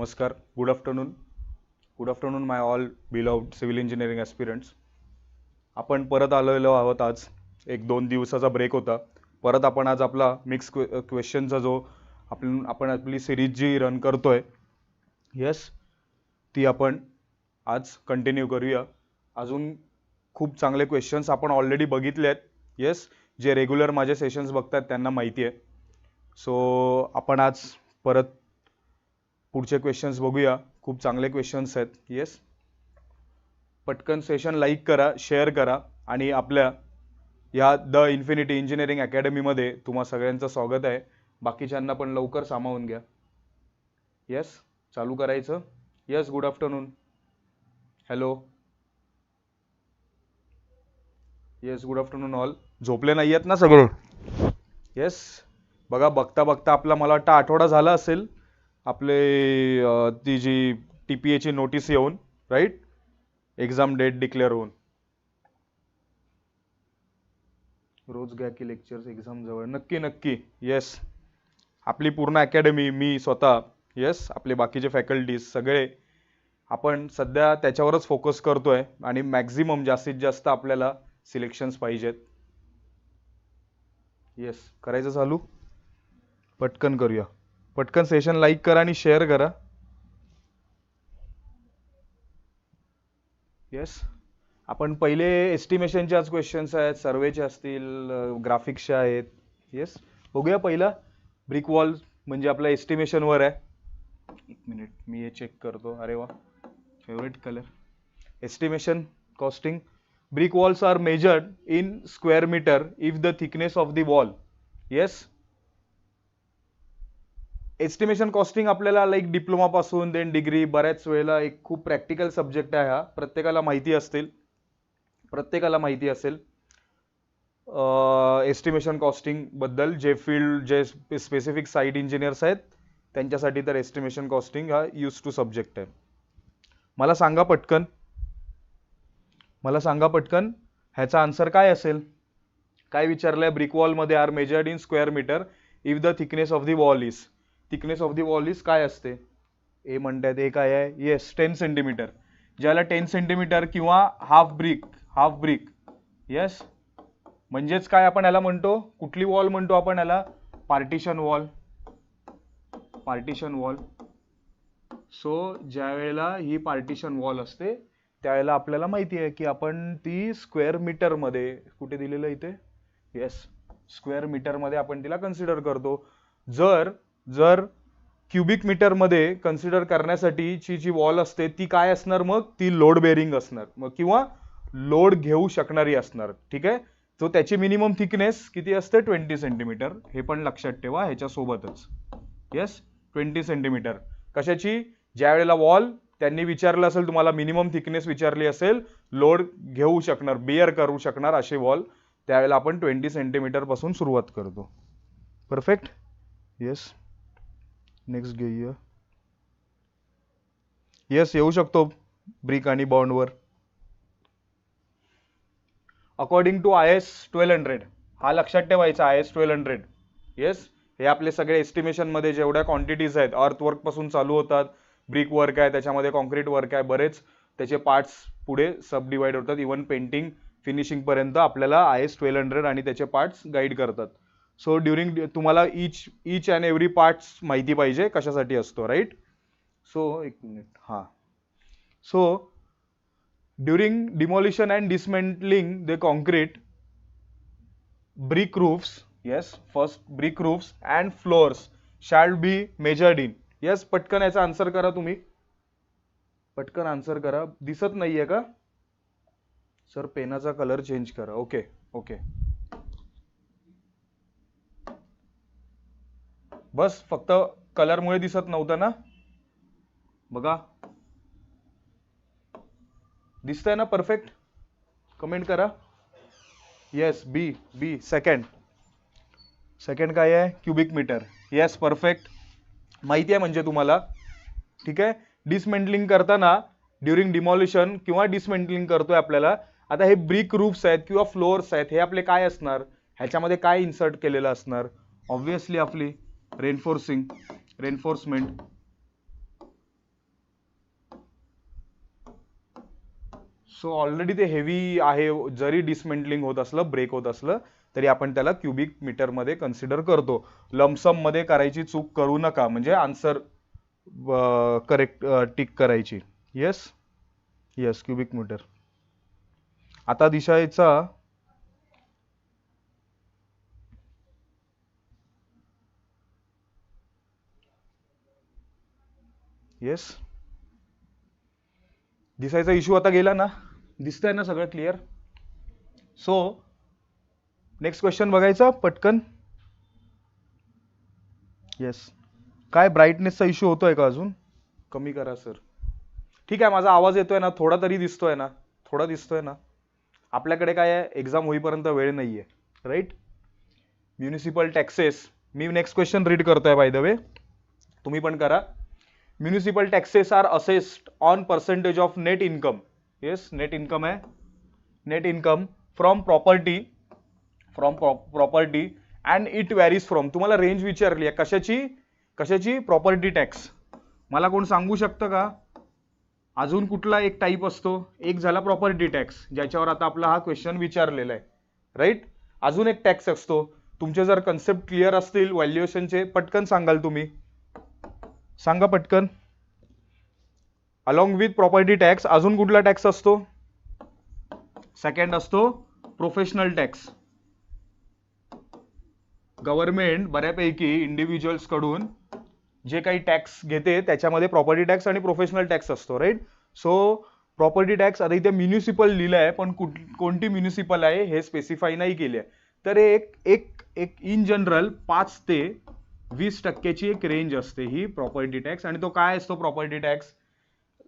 नमस्कार. Good afternoon good afternoon my all beloved civil engineering aspirants आपण परत आलेलो आहोत आज. एक दोन दिवसाचा ब्रेक होता. परत आपण आज आपला मिक्स क्वे क्वेश्चनचा जो आपण आपण आपली सिरीज जी रन करतो आहे येस ती आपण आज कंटिन्यू करूया. अजून खूप चांगले क्वेश्चन्स आपण ऑलरेडी बघितले आहेत येस जे रेग्युलर माझे सेशन्स बघतात त्यांना माहिती आहे. सो आपण आज परत पुढचे क्वेश्चन्स बघूया. खूप चांगले क्वेश्चन्स आहेत. येस पटकन सेशन लाईक करा शेअर करा. आणि आपल्या या द इन्फिनिटी इंजिनिअरिंग अकॅडमीमध्ये तुम्हा सगळ्यांचं स्वागत आहे. बाकीच्यांना पण लवकर सामावून घ्या. येस चालू करायचं? Yes good afternoon hello yes good afternoon all झोपले नाही आहेत ना सगळे? येस बघा बघता बघता आपला मला वाटतं आठवडा झाला असेल. आपले ती जी टी पी एची नोटीस येऊन राईट एक्झाम डेट डिक्लेअर होऊन. रोज घ्या की लेक्चर्स एक्झाम जवळ. नक्की नक्की. येस आपली पूर्ण अकॅडमी मी स्वतः. येस आपले बाकीचे फॅकल्टीज सगळे. आपण सध्या त्याच्यावरच फोकस करतोय आणि मॅक्झिमम जास्तीत जास्त आपल्याला सिलेक्शन्स पाहिजेत. येस करायचं चालू? पटकन करूया. पटकन सेशन लाईक करा आणि शेअर करा. येस आपण पहिले एस्टिमेशनचे आज क्वेश्चन्स आहेत सर्वेचे असतील ग्राफिक्सचे आहेत. येस बघूया पहिला. ब्रिक वॉल म्हणजे आपला एस्टिमेशनवर आहे. एक मिनिट मी हे चेक करतो. अरे वा. Favourite colour estimation costing brick walls are measured in square metre if the thickness of the wall yes estimation costing आपल्याला लाईक डिप्लोमापासून देन डिग्री बऱ्याच वेळेला एक खूप प्रॅक्टिकल सब्जेक्ट आहे हा. प्रत्येकाला माहिती असतील. प्रत्येकाला माहिती असेल. एस्टिमेशन कॉस्टिंगबद्दल जे फील्ड जे स्पेसिफिक साईट इंजिनियर्स आहेत त्यांच्यासाठी तर एस्टिमेशन कॉस्टिंग हा यूज टू सब्जेक्ट आहे. मला सांगा पटकन. मला सांगा पटकन ह्याचा आन्सर काय असेल? काय विचारलं आहे ब्रिकवॉलमध्ये are measured in square metre if the thickness of the wall is thickness of the wall is काय असते. ए म्हणतात ए काय आहे? येस टेन सेंटीमीटर ज्याला टेन सेंटीमीटर किंवा half brick half brick yes म्हणजेच काय आपण याला म्हणतो? कुठली वॉल म्हणतो आपण याला? Partition wall partition wall so ज्या वेळेला ही पार्टिशन वॉल असते त्यावेळेला आपल्याला माहिती आहे की आपण ती स्क्वेअर मीटरमध्ये कुठे दिलेलं इथे? येस स्क्वेअर मीटरमध्ये आपण तिला कन्सिडर करतो. जर जर क्युबिक मीटरमध्ये कन्सिडर करण्यासाठीची जी वॉल असते ती काय असणार मग? ती लोड बेरिंग असणार. मग किंवा लोड घेऊ शकणारी असणार. ठीक आहे? तो त्याची मिनिमम थिकनेस किती असते? ट्वेंटी सेंटीमीटर हे पण लक्षात ठेवा ह्याच्यासोबतच. येस ट्वेंटी सेंटीमीटर कशाची? ज्या वेळेला वॉल त्यांनी विचारलं असेल तुम्हाला मिनिमम थिकनेस विचारली असेल लोड घेऊ शकणार बिअर करू शकणार असे वॉल त्यावेळेला आपण ट्वेंटी सेंटीमीटरपासून सुरुवात करतो. परफेक्ट येस नेक्स्ट घेऊया. येस येऊ शकतो ब्रिक आणि बॉन्डवर according to I S twelve hundred हा लक्षात ठेवायचा I S twelve hundred yes हे आपले सगळे एस्टिमेशनमध्ये जेवढ्या क्वांटिटीज आहेत अर्थ वर्कपासून चालू होतात ब्रिक वर्क आहे त्याच्यामध्ये कॉन्क्रीट वर्क आहे बरेच त्याचे पार्ट्स पुढे सब डिवाइड होतात. इवन पेंटिंग फिनिशिंग पर्यंत आपल्याला आय एस ट्वेल्व हंड्रेड आणि त्याचे पार्ट्स गाईड करतात. सो ड्युरिंग तुम्हाला each each and every parts माहिती पाहिजे कशासाठी असतो राईट सो एक मिनिट हां. So during demolition and dismantling the concrete brick roofs yes first brick roofs and floors shall be measured in yes पटकन याचा आन्सर करा तुम्ही. पटकन आन्सर करा. दिसत नाहीये का? सर पेनाचा कलर चेंज करा. ओके ओके बस फक्त कलरमुळे दिसत नव्हतं ना? बघा. दिसतंय ना परफेक्ट कमेंट करा. Yes B B second second काय आहे? क्युबिक मीटर येस परफेक्ट माहिती आहे म्हणजे तुम्हाला. ठीक आहे? डिसमेंटलिंग करताना ड्युरिंग डिमॉलिशन किंवा डिसमेंटलिंग करतोय आपल्याला आता हे ब्रिक रूफ्स आहेत किंवा फ्लोअर्स आहेत हे आपले काय असणार? ह्याच्यामध्ये काय इन्सर्ट केलेलं असणार? ऑब्व्हियसली आपली रेनफोर्सिंग रेनफोर्समेंट सो ऑलरेडी ते हेवी आहे. जरी डिसमेंटलिंग होत असलं ब्रेक होत असलं तरी आपण त्याला क्युबिक मीटरमध्ये कन्सिडर करतो. लमसममध्ये करायची चूक करू नका. म्हणजे आन्सर करेक्ट टिक करायची. येस येस क्युबिक मीटर आता दिशाचा येस दिसायचा इश्यू आता गेला ना. दिसतंय ना सगळं क्लिअर सो नेक्स्ट क्वेश्चन बघायचा पटकन. येस काय ब्राईटनेसचा इश्यू होतोय का अजून? कमी करा सर ठीक आहे माझा आवाज येतोय ना थोडा तरी दिसतोय ना. थोडा दिसतोय ना. आपल्याकडे काय आहे? एक्झाम होईपर्यंत वेळ नाही आहे राईट म्युनिसिपल टॅक्सेस मी नेक्स्ट क्वेश्चन रीड करतोय बाय द वे तुम्ही पण करा. Municipal taxes are assessed on percentage of net income yes net income आहे net income from property from property and it varies from तुम्हाला range विचारली आहे कशाची? कशाची? प्रॉपर्टी टॅक्स मला कोण सांगू शकतं का? अजून कुठला एक टाईप असतो? एक झाला प्रॉपर्टी टॅक्स ज्याच्यावर आता आपला हा क्वेश्चन विचारलेला आहे. राईट अजून एक टॅक्स असतो. तुमचे जर कन्सेप्ट क्लिअर असतील व्हॅल्युएशनचे पटकन सांगाल तुम्ही. सांगा पटकन. अलॉंग विथ प्रॉपर्टी टॅक्स अजून कुठला टॅक्स असतो? सेकंड असतो प्रोफेशनल टॅक्स गव्हर्नमेंट बऱ्यापैकी इंडिव्हिज्युअल्सकडून जे काही टॅक्स घेते त्याच्यामध्ये प्रॉपर्टी टॅक्स आणि प्रोफेशनल टॅक्स असतो राईट सो प्रॉपर्टी टॅक्स आता इथे म्युनिसिपल लिहिलं आहे पण कुठ कोणती म्युनिसिपल आहे हे स्पेसिफाय नाही केले आहे. तर एक एक एक इन जनरल पाच ते वीस टक्क्याची एक रेंज असते ही प्रॉपर्टी टॅक्स आणि तो काय असतो property tax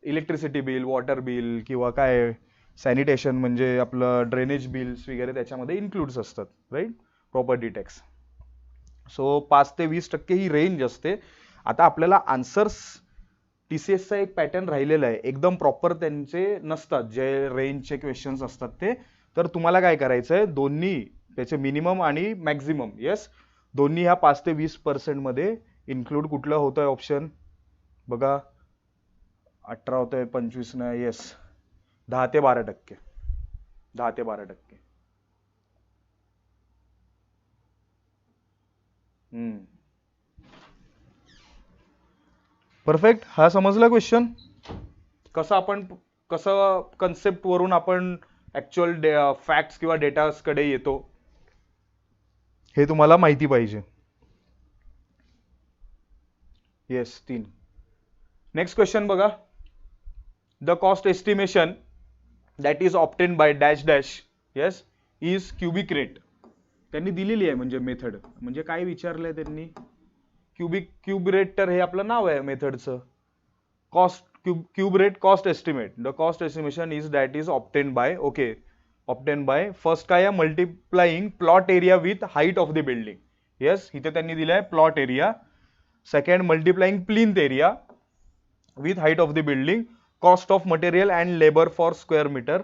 electricity bill water bill किंवा काय सॅनिटेशन म्हणजे आपलं ड्रेनेज बिल्स वगैरे त्याच्यामध्ये इन्क्लूड्स असतात राईट प्रॉपर्टी टॅक्स सो पाच ते वीस टक्के ही रेंज असते. आता आपल्याला आन्सर्स टी सी एसचा एक पॅटर्न राहिलेला आहे. एकदम प्रॉपर त्यांचे नसतात. जे रेंजचे क्वेश्चन्स असतात ते. तर तुम्हाला काय करायचं आहे दोन्ही त्याचे मिनिमम आणि मॅक्झिमम येस दोन्ही ह्या पाच ते वीस पर्सेंटमध्ये इन्क्लूड कुठलं होतं ऑप्शन बघा. अठरा होतंय पंचवीस ना येस दहा ते बारा टक्के. दहा ते बारा टक्के. परफेक्ट हा समजला क्वेश्चन कसं आपण कसं कन्सेप्ट वरून आपण ऍक्च्युअल फॅक्ट्स किंवा डेटासकडे येतो? हे तुम्हाला माहिती पाहिजे. येस तीन. नेक्स्ट क्वेश्चन बघा. The cost estimation that is obtain by dash dash yes is cubic rate त्यांनी दिलेली आहे म्हणजे मेथड म्हणजे काय विचारलंय त्यांनी? क्युबिक क्यूब रेट तर हे आपलं नाव आहे मेथडचं cost cube cube rate cost estimate the cost estimation is that is obtain by okay obtain by first काय आहे? Multiplying plot area with height of the building yes इथे त्यांनी दिलं आहे plot area second multiplying plinth area with height of the building cost of material and labour for square metre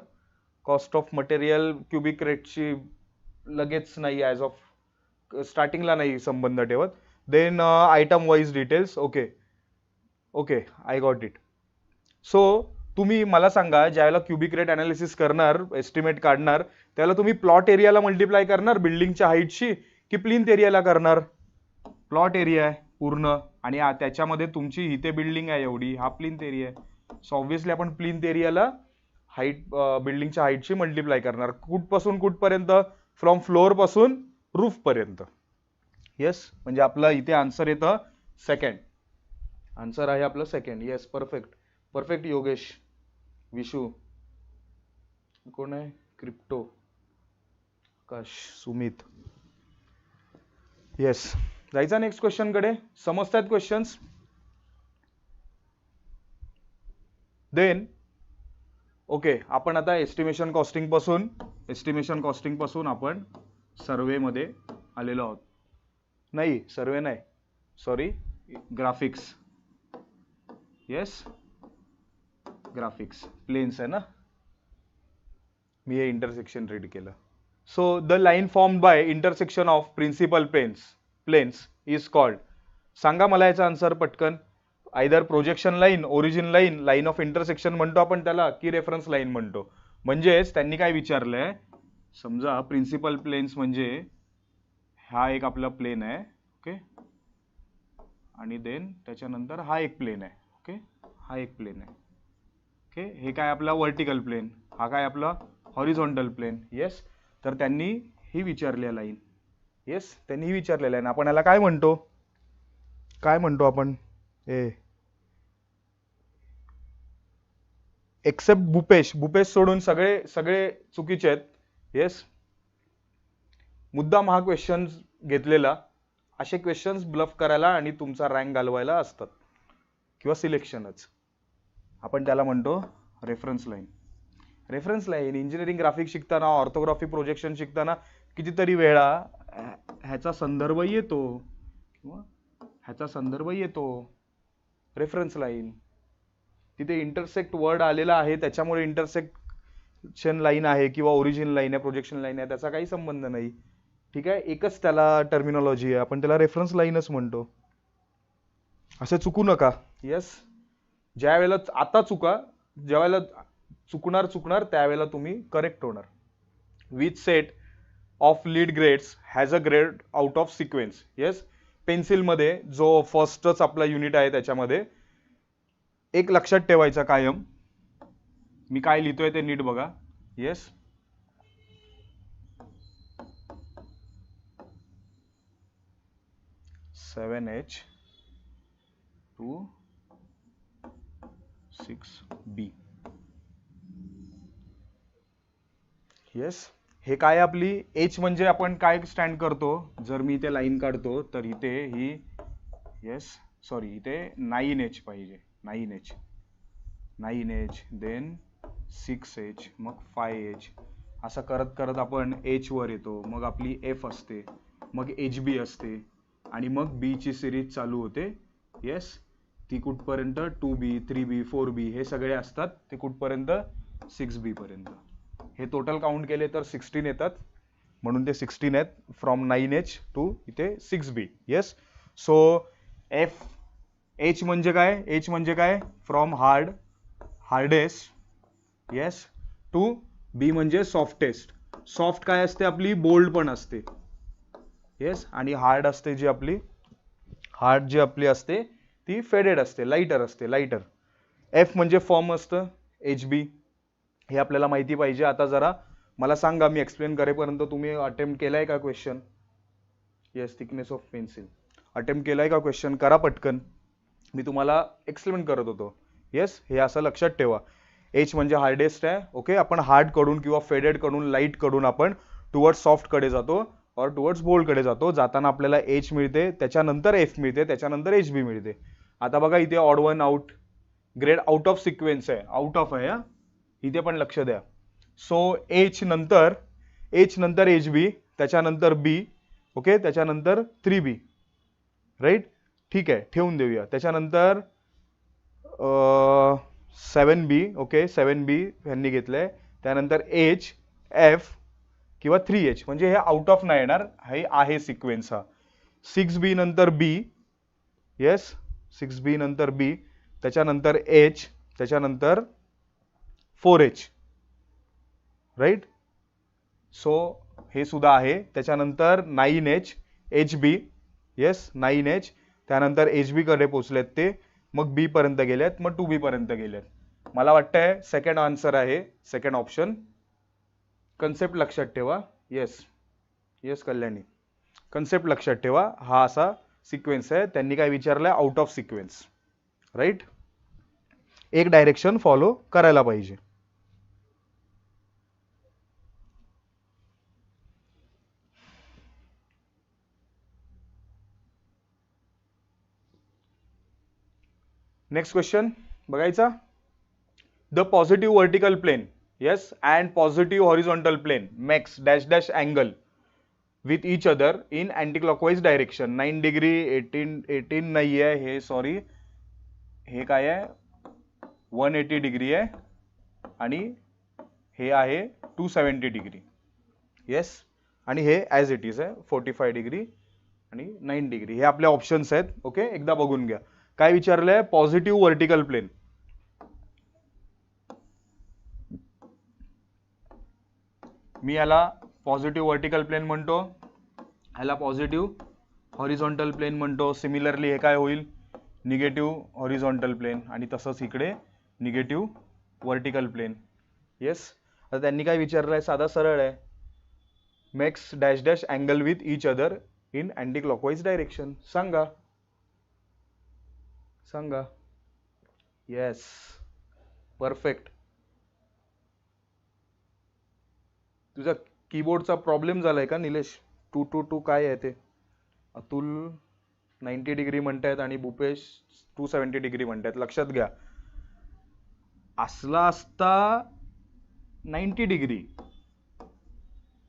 cost of material cubic रेटची लगेच नाही as of स्टार्टिंगला नाही संबंध ठेवत. Then item wise details okay okay I got it so तुम्ही मला सांगा ज्यावेळेला क्युबिक रेट अनालिसिस करणार एस्टिमेट काढणार त्याला तुम्ही प्लॉट एरियाला मल्टिप्लाय करणार बिल्डिंगच्या हाईटशी की प्लिंथ एरियाला करणार? प्लॉट एरिया आहे पूर्ण. आणि त्याच्यामध्ये तुमची इथे बिल्डिंग आहे एवढी हा प्लिंथ एरिया आहे. सो ऑब्व्हियसली आपण प्लिंथ एरियाला हाईट बिल्डिंगच्या हाईटशी मल्टिप्लाय करणार. कुठपासून कुठपर्यंत? फ्रॉम फ्लोअरपासून रूफ पर्यंत. येस म्हणजे आपलं इथे आन्सर येतं सेकंड आन्सर आहे आपलं second yes perfect perfect Yogesh. Vishu. कोण आहे? क्रिप्टो. आकाश सुमित. येस जायचा नेक्स्ट क्वेश्चनकडे. समजतात क्वेश्चन्स देन ओके आपण आता एस्टिमेशन कॉस्टिंगपासून एस्टिमेशन कॉस्टिंगपासून आपण सर्वे मध्ये आलेलो आहोत. नाही सर्वे नाही. Sorry graphics yes graphics planes आहे ना? मी हे इंटरसेक्शन रीड केलं. So the line form by intersection of principal planes planes is called सांगा मला याचा आन्सर पटकन. Either projection line origin line line of intersection म्हणतो आपण त्याला की रेफरन्स लाईन म्हणतो. म्हणजेच त्यांनी काय विचारलंय? समजा प्रिन्सिपल प्लेन्स म्हणजे हा एक आपला प्लेन आहे ओके आणि देन त्याच्यानंतर हा एक प्लेन आहे ओके हा एक प्लेन आहे. ओके? हे काय आपला वर्टिकल प्लेन हा काय आपला हॉरिझॉन्टल प्लेन येस तर त्यांनी ही विचारली आहे लाईन येस त्यांनी ही विचारलेलं आहे. आपण याला काय म्हणतो? काय म्हणतो आपण? ए. एक्सेप्ट भूपेश. भूपेश सोडून सगळे सगळे चुकीचे आहेत. येस मुद्दाम हा क्वेश्चन घेतलेला. असे क्वेश्चन्स ब्लफ करायला आणि तुमचा रँक घालवायला असतात. किंवा सिलेक्शनच आपण त्याला म्हणतो reference line reference line engineering graphic शिकताना ऑर्थोग्राफी प्रोजेक्शन शिकताना कितीतरी वेळा ह्याचा संदर्भ येतो किंवा ह्याचा संदर्भ येतो. रेफरन्स लाईन तिथे इंटरसेक्ट वर्ड आलेला आहे त्याच्यामुळे इंटरसेक्शन लाईन आहे किंवा ओरिजिन लाईन आहे प्रोजेक्शन लाईन आहे त्याचा काही संबंध नाही. ठीक आहे? एकच त्याला टर्मिनॉलॉजी आहे. आपण त्याला रेफरन्स लाईनच म्हणतो. असं चुकू नका. येस ज्या वेळेला आता चुका ज्या वेळेला चुकणार चुकणार त्यावेळेला तुम्ही करेक्ट होणार which set of lead grades has a grade out of sequence yes पेन्सिलमध्ये जो फर्स्टच आपला युनिट आहे त्याच्यामध्ये एक लक्षात ठेवायचा कायम. मी काय लिहितोय ते नीट बघा. Yes seven H to B yes हे काय आपली एच म्हणजे आपण काय स्टँड करतो? जर मी इथे लाईन काढतो तर इथे ही येस सॉरी इथे नाईन एच पाहिजे. Nine H nine H then six H मग फाय एच असं करत करत आपण एच वर येतो. मग आपली एफ असते. मग एच बी असते. आणि मग बी ची सिरीज चालू होते. येस ती कुठपर्यंत? Two B three B four B हे सगळे असतात. ते कुठपर्यंत? सिक्स बी पर्यंत. हे टोटल काउंट केले तर सिक्स्टीन येतात. म्हणून ते सिक्स्टीन आहेत. फ्रॉम नाईन एच टू इथे six B yes so F H म्हणजे काय? एच म्हणजे काय? From hard hardest yes to B म्हणजे सॉफ्टेस्ट सॉफ्ट काय असते आपली? बोल्ड पण असते. येस आणि हार्ड असते जी आपली? हार्ड जी आपली असते ती फेडेड असते लाईटर असते लाईटर एफ म्हणजे फॉर्म असतं एच बी हे आपल्याला माहिती पाहिजे. आता जरा मला सांगा मी एक्सप्लेन करेपर्यंत तुम्ही अटेम्प्ट केलाय का question yes thickness of pencil attempt केलाय का क्वेश्चन करा पटकन. मी तुम्हाला एक्सप्लेन करत होतो. येस हे असं लक्षात ठेवा. एच म्हणजे हार्डेस्ट आहे ओके आपण हार्डकडून किंवा फेडेडकडून लाइटकडून आपण टुवर्ड सॉफ्टकडे जातो. और टुवर्ड्स बोल्डकडे जातो. जाताना आपल्याला एच मिळते त्याच्यानंतर एफ मिळते त्याच्यानंतर एच बी मिळते. आता बघा इथे odd one out grade out of sequence आहे. आउट ऑफ आहे हा? इथे पण लक्ष द्या. सो एच नंतर एच नंतर एच बी त्याच्यानंतर बी ओके त्याच्यानंतर थ्री बी राईट ठीक आहे ठेवून देऊया. त्याच्यानंतर सेवन बी ओके सेवन बी ह्यांनी घेतलं आहे त्यानंतर एच एफ किंवा थ्री एच म्हणजे हे आउट ऑफ नाही येणार. हे आहे सिक्वेन्स हा. सिक्स बी नंतर बी येस सिक्स बी नंतर बी त्याच्यानंतर एच त्याच्यानंतर फोर एच राईट सो हे सुद्धा आहे. त्याच्यानंतर nine H H B yes nine H त्यानंतर एच बी कडे पोचलेत ते. मग बी पर्यंत गेलेत. मग टू बी पर्यंत गेलेत. मला वाटतंय सेकंड आन्सर आहे. सेकंड ऑप्शन कन्सेप्ट लक्षात ठेवा. Yes yes Kalyani. कन्सेप्ट लक्षात ठेवा. हा असा सिक्वेन्स आहे. त्यांनी काय विचारलंय? आउट ऑफ सिक्वेन्स राईट एक डायरेक्शन फॉलो करायला पाहिजे. नेक्स्ट क्वेश्चन बघायचा? The positive vertical plane yes and positive horizontal plane makes dash dash angle with each other in anticlockwise direction nine degree eighteen eighteen नाही आहे हे sorry हे काय आहे? वन एटी डिग्री आहे. आणि हे आहे टू सेवन्टी डिग्री येस आणि हे ॲज इट इज आहे फोर्टी फाय डिग्री आणि नाईन डिग्री हे आपले ऑप्शन्स आहेत ओके एकदा बघून घ्या. काय विचारलं आहे पॉझिटिव्ह वर्टिकल प्लेन मी याला पॉझिटिव्ह व्हर्टिकल प्लेन म्हणतो. ह्याला पॉझिटिव्ह हॉरिझॉन्टल प्लेन म्हणतो. सिमिलरली हे काय होईल? निगेटिव्ह हॉरिझॉन्टल प्लेन आणि तसंच इकडे निगेटिव्ह व्हर्टिकल प्लेन येस आता त्यांनी काय विचारलं आहे? साधा सरळ आहे. Makes dash dash angle with each other in anticlockwise direction सांगा. सांगा. येस परफेक्ट तुझा कीबोर्डचा प्रॉब्लेम झालाय का निलेश? टू टू टू काय आहे ते? अतुल नाईन्टी डिग्री म्हणतायत आणि भूपेश टू सेवन्टी डिग्री म्हणतायत. लक्षात घ्या. असला असता नाईन्टी डिग्री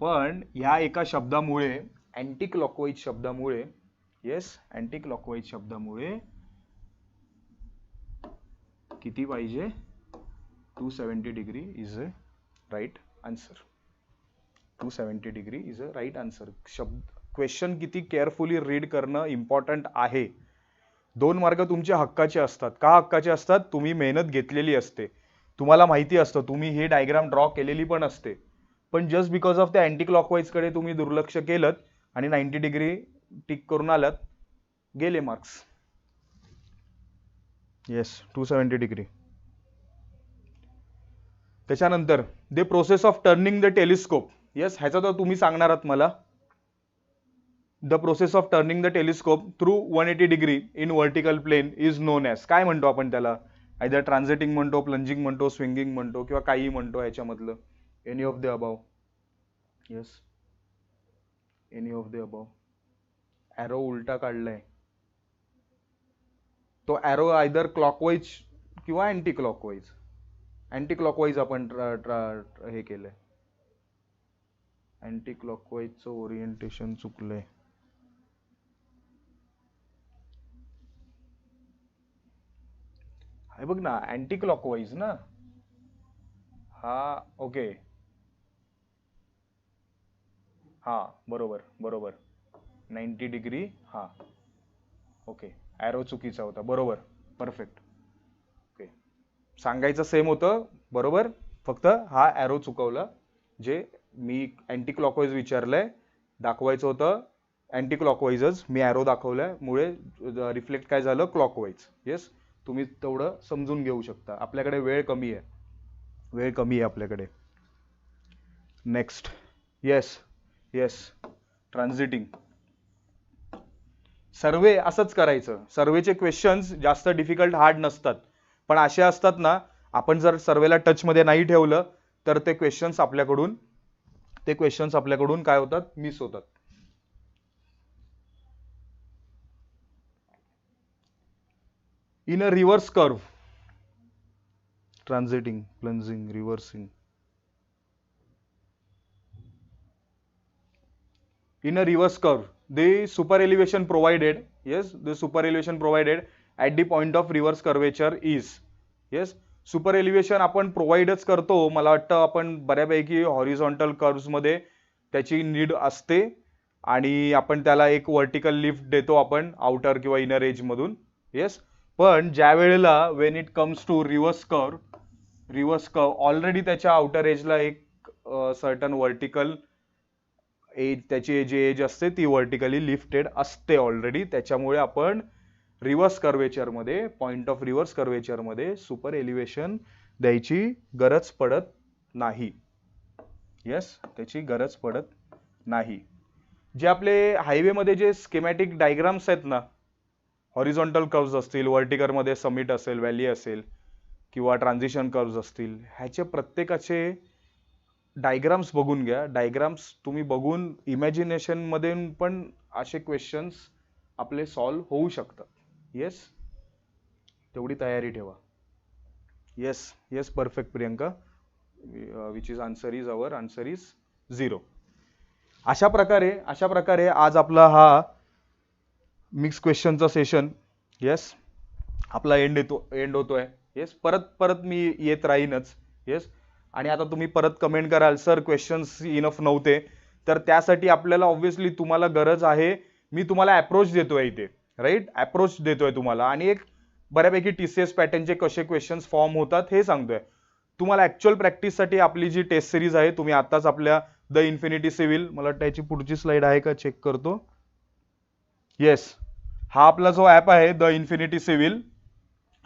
पण ह्या एका शब्दामुळे अँटी क्लॉकवाईज शब्दामुळे येस अँटी क्लॉकवाईज शब्दामुळे किती पाहिजे? Two seventy degree is a right answer two seventy degree is a right answer शब्द क्वेश्चन किती केअरफुली रीड करणं इम्पॉर्टंट आहे. दोन मार्ग तुमच्या हक्काचे असतात. का हक्काचे असतात? तुम्ही मेहनत घेतलेली असते. तुम्हाला माहिती असतं. तुम्ही ही डायग्राम ड्रॉ केलेली पण असते. पण जस्ट बिकॉज ऑफ त्या अँटी कडे तुम्ही दुर्लक्ष केलं आणि नाईन्टी डिग्री टिक करून आलात गेले marks yes two seventy degree त्याच्यानंतर the process of turning the telescope yes ह्याचा तर तुम्ही सांगणार आहात मला. The process of turning the telescope through one eighty degree in vertical plane is known as काय म्हणतो आपण त्याला? आयदर ट्रान्झिटिंग म्हणतो प्लंजिंग म्हणतो स्विंगिंग म्हणतो किंवा काही म्हणतो ह्याच्यामधलं. Any of the above yes any of the above arrow उलटा काढलाय. तो ॲरो आयदर क्लॉकवाईज किंवा अँटी क्लॉकवाईज अँटी क्लॉकवाईज आपण ट्रा ट्रा हे केलंय. अँटी क्लॉकवाईजचं ओरिएंटेशन चुकलंय. हे बघ ना अँटी क्लॉकवाईज ना? हा ओके. हा बरोबर बरोबर. नाईन्टी डिग्री हा. ओके ॲरो चुकीचा होता बरोबर परफेक्ट. ओके. सांगायचं सेम होतं बरोबर फक्त हा ॲरो चुकवला जे मी अँटी क्लॉकवाईज विचारलंय दाखवायचं होतं. अँटी क्लॉकवाईजच मी ॲरो आहे मुळे रिफ्लेक्ट काय झालं? क्लॉकवाईज येस तुम्ही तेवढं समजून घेऊ शकता. आपल्याकडे वेळ कमी आहे. वेळ कमी आहे आपल्याकडे. Next yes yes transiting survey असंच करायचं. सर्वेचे क्वेश्चन्स जास्त डिफिकल्ट हार्ड नसतात. पण असे असतात ना आपण जर सर्वेला टचमध्ये नाही ठेवलं तर ते क्वेश्चन्स आपल्याकडून ते क्वेश्चन्स आपल्याकडून काय होतात? मिस होतात. In a reverse curve transiting plunging reversing in a reverse curve the super elevation provided yes the super elevation provided at the point of reverse curvature is yes super elevation आपण प्रोव्हाइडच करतो. मला वाटतं आपण बऱ्यापैकी horizontal कर्व्समध्ये त्याची need असते आणि आपण त्याला एक वर्टिकल लिफ्ट देतो आपण आउटर किंवा इनर एजमधून. येस पण ज्या वेळेला when it comes to reverse curve reverse curve already त्याच्या आउटर एजला एक सर्टन वर्टिकल एज त्याची जी एज असते ती वर्टिकली लिफ्टेड असते ऑलरेडी त्याच्यामुळे आपण रिव्हर्स कर्वेचरमध्ये पॉइंट ऑफ रिव्हर्स कर्वेचरमध्ये सुपर एलिव्हेशन द्यायची गरज पडत नाही. येस त्याची गरज पडत नाही. जे आपले हायवेमध्ये जे स्केमॅटिक डायग्राम्स आहेत ना हॉरिझॉन्टल कर्व्ज असतील वर्टिकरमध्ये समिट असेल व्हॅली असेल किंवा ट्रान्झिशन कर्व्ज असतील ह्याचे प्रत्येकाचे डायग्राम्स बघून घ्या. डायग्राम्स तुम्ही बघून इमॅजिनेशनमध्ये पण असे क्वेश्चन्स आपले सॉल्व होऊ शकतात. येस तेवढी तयारी ठेवा. Yes yes perfect Priyanka. Which is answer is our answer is zero अशा प्रकारे अशा प्रकारे आज आपला हा मिक्स क्वेश्चनचा सेशन येस आपला एंड येतो एंड होतोय. येस परत परत मी येत राहीनच. येस आणि आता तुम्ही परत कमेंट कराल सर क्वेश्चन्स इनफ नव्हते. तर त्यासाठी आपल्याला ऑब्व्हियसली तुम्हाला गरज आहे. मी तुम्हाला अप्रोच देतोय इथे. राईट? अप्रोच देतोय तुम्हाला. आणि एक बऱ्यापैकी टी सी एस पॅटर्नचे कसे क्वेश्चन्स फॉर्म होतात हे सांगतोय. तुम्हाला ऍक्च्युअल प्रॅक्टिससाठी आपली जी टेस्ट सिरीज आहे तुम्ही आताच आपल्या द इन्फिनिटी सिव्हिल मला वाटतं याची पुढची स्लाइड आहे का? चेक करतो. येस हा आपला जो ॲप आहे द इन्फिनिटी सिव्हिल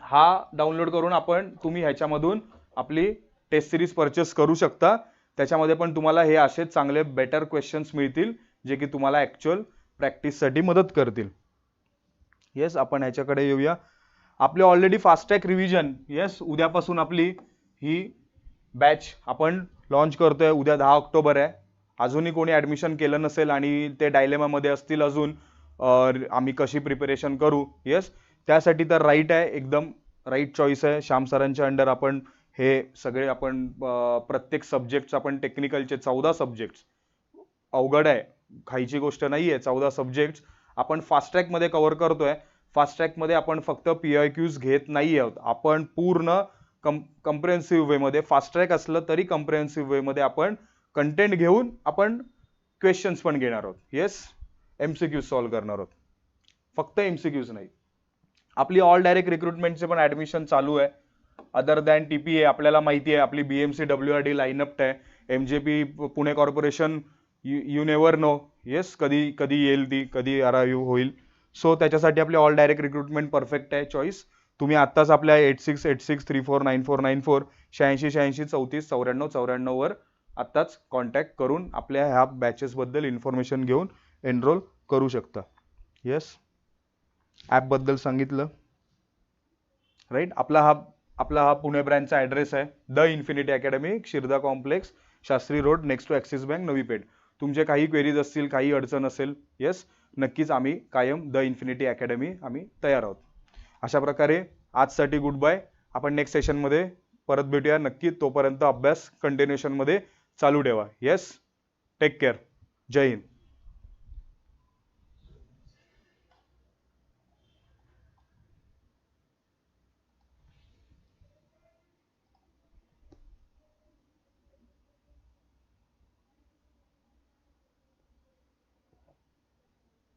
हा डाउनलोड करून आपण तुम्ही ह्याच्यामधून आपली टेस्ट सिरीज परचेस करू शकता. त्याच्यामध्ये पण तुम्हाला हे असेच चांगले बेटर क्वेश्चन्स मिळतील जे की तुम्हाला ॲक्च्युअल प्रॅक्टिससाठी मदत करतील. येस आपण ह्याच्याकडे येऊया. आपले ऑलरेडी फास्टॅग रिव्हिजन येस उद्यापासून आपली ही बॅच आपण लॉन्च करतोय. उद्या दहा ऑक्टोबर आहे. अजूनही कोणी ॲडमिशन केलं नसेल आणि ते डायलेमामध्ये असतील अजून आम्ही कशी प्रिपरेशन करू? येस त्यासाठी तर राईट आहे. एकदम राईट चॉईस आहे. श्याम सरांच्या अंडर आपण हे सगळे आपण प्रत्येक सब्जेक्टचं आपण टेक्निकलचे चौदा सब्जेक्ट्स अवघड आहे. खायची गोष्ट नाही आहे चौदा सब्जेक्ट्स आपण फास्ट्रॅकमध्ये कव्हर करतोय. फास्ट्रॅकमध्ये आपण फक्त पी आय क्यूज घेत नाही आहोत आपण पूर्ण कम कम्प्रेहेन्सिव्ह वेमध्ये फास्ट ट्रॅक असलं तरी कम्प्रेहेन्सिव्ह वेमध्ये आपण कंटेंट घेऊन आपण क्वेश्चन्स पण घेणार आहोत. Yes M C Qs solve करणार आहोत. फक्त एम सी क्यूज नाही. आपली ऑल डायरेक्ट रिक्रुटमेंटचे पण ऍडमिशन चालू आहे. Other than T P A आपल्याला माहिती आहे आपली B M C W R D lineup आहे. M J P Pune corporation you you never know yes कधी कधी येईल ती कधी अराईव्ह होईल. सो त्याच्यासाठी आपली ऑल डायरेक्ट रिक्रुटमेंट परफेक्ट आहे चॉईस तुम्ही आत्ताच आपल्या eight six eight six three four nine four nine four शहाऐंशी शहाऐंशी चौतीस चौऱ्याण्णव चौऱ्याण्णववर आत्ताच कॉन्टॅक्ट करून आपल्या ह्या बॅचेसबद्दल इन्फॉर्मेशन घेऊन एनरोल करू शकता. येस ॲपबद्दल सांगितलं. राईट आपला हा आपला हा पुणे ब्रँचचा ॲड्रेस आहे. The infinity academy Shirda complex Shastri road next to Axis bank Navi Peth. तुमचे काही क्वेरीज असतील काही अडचण असेल येस नक्कीच आम्ही कायम द इन्फिनिटी अकॅडमी आम्ही तयार आहोत. अशा प्रकारे आजसाठी गुड बाय आपण नेक्स्ट सेशनमध्ये परत भेटूया. नक्की तोपर्यंत अभ्यास कंटिन्युएशनमध्ये चालू ठेवा. येस टेक केअर जय हिंद.